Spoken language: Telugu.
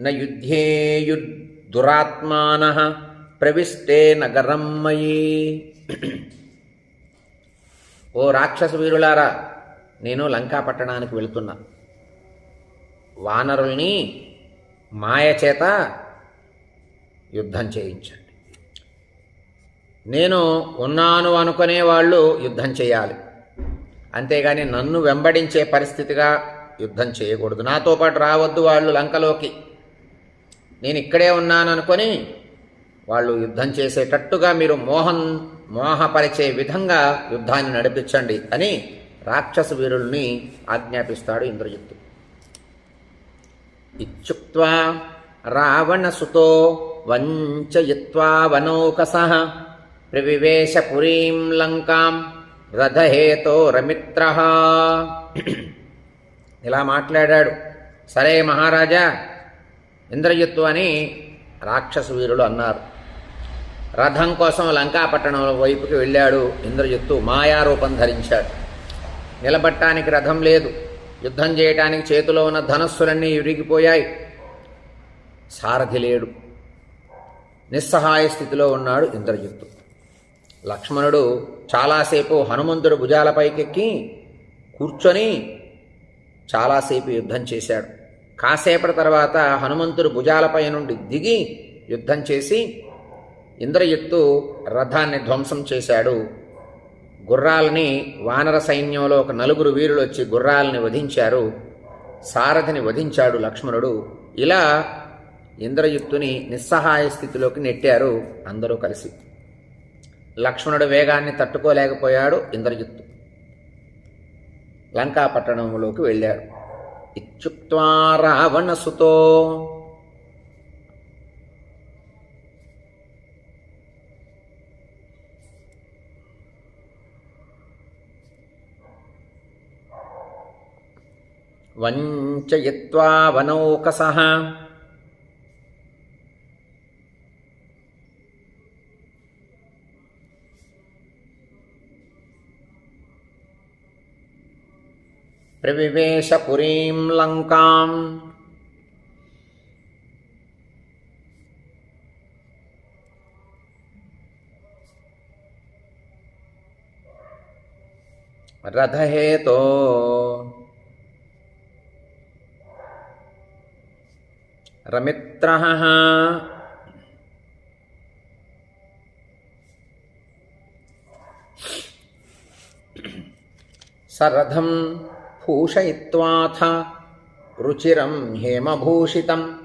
న యుద్ధేయుద్దురాత్మాన ప్రవిష్టే నగరం మయీ. ఓ రాక్షస వీరులారా నేను లంకా పట్టణానికి వెళుతున్నా. వానరుల్ని మాయ చేత యుద్ధం చేయించండి. నేను ఉన్నాను అనుకునే వాళ్ళు యుద్ధం చేయాలి. అంతేగాని నన్ను వెంబడించే పరిస్థితిగా యుద్ధం చేయకూడదు. నాతో పాటు రావద్దు వాళ్ళు లంకలోకి. నేను ఇక్కడే ఉన్నాను అనుకొని వాళ్ళు యుద్ధం చేసేటట్టుగా మీరు మోహన్ మోహపరిచే విధంగా యుద్ధాన్ని నడిపించండి అని రాక్షస వీరుల్ని ఆజ్ఞాపిస్తాడు ఇంద్రజిత్తు. ఇచ్చుక్వా రావణసుతో వంచయిత్వా వనౌకస ప్రవివేశ పురీం లంకాం రథహేతో రమిత్ర. ఇలా మాట్లాడాడు. సరే మహారాజా ఇంద్రజిత్తు అని రాక్షస వీరులు అన్నారు. రథం కోసం లంకాపట్టణం వైపుకి వెళ్ళాడు ఇంద్రజిత్తు. మాయారూపం ధరించాడు. నిలబట్టానికి రథం లేదు. యుద్ధం చేయటానికి చేతిలో ఉన్న ధనస్సులన్నీ విరిగిపోయాయి. సారథి లేడు. నిస్సహాయ స్థితిలో ఉన్నాడు ఇంద్రజిత్తు. లక్ష్మణుడు చాలాసేపు హనుమంతుడు భుజాలపైకెక్కి కూర్చొని చాలాసేపు యుద్ధం చేశాడు. కాసేపటి తర్వాత హనుమంతుడు భుజాలపై నుండి దిగి యుద్ధం చేసి ఇంద్రయుత్తు రథాన్ని ధ్వంసం చేశాడు. గుర్రాలని వానర సైన్యంలో ఒక నలుగురు వీరులు వచ్చి గుర్రాలని వధించారు. సారథిని వధించాడు లక్ష్మణుడు. ఇలా ఇంద్రయుత్తుని నిస్సహాయ స్థితిలోకి నెట్టారు అందరూ కలిసి. లక్ష్మణుడు వేగాన్ని తట్టుకోలేకపోయాడు ఇంద్రయుత్తు లంకా పట్టణంలోకి వెళ్ళాడు. ఇచ్చుక్వా రావణసుతో. వంచయిత్వా వనౌకస. ప్రవివేశ పురీం లంకాం రథహేతో రమిత్ర సరథం पूषयित्वाथ रुचिरं हेमभूषितम्।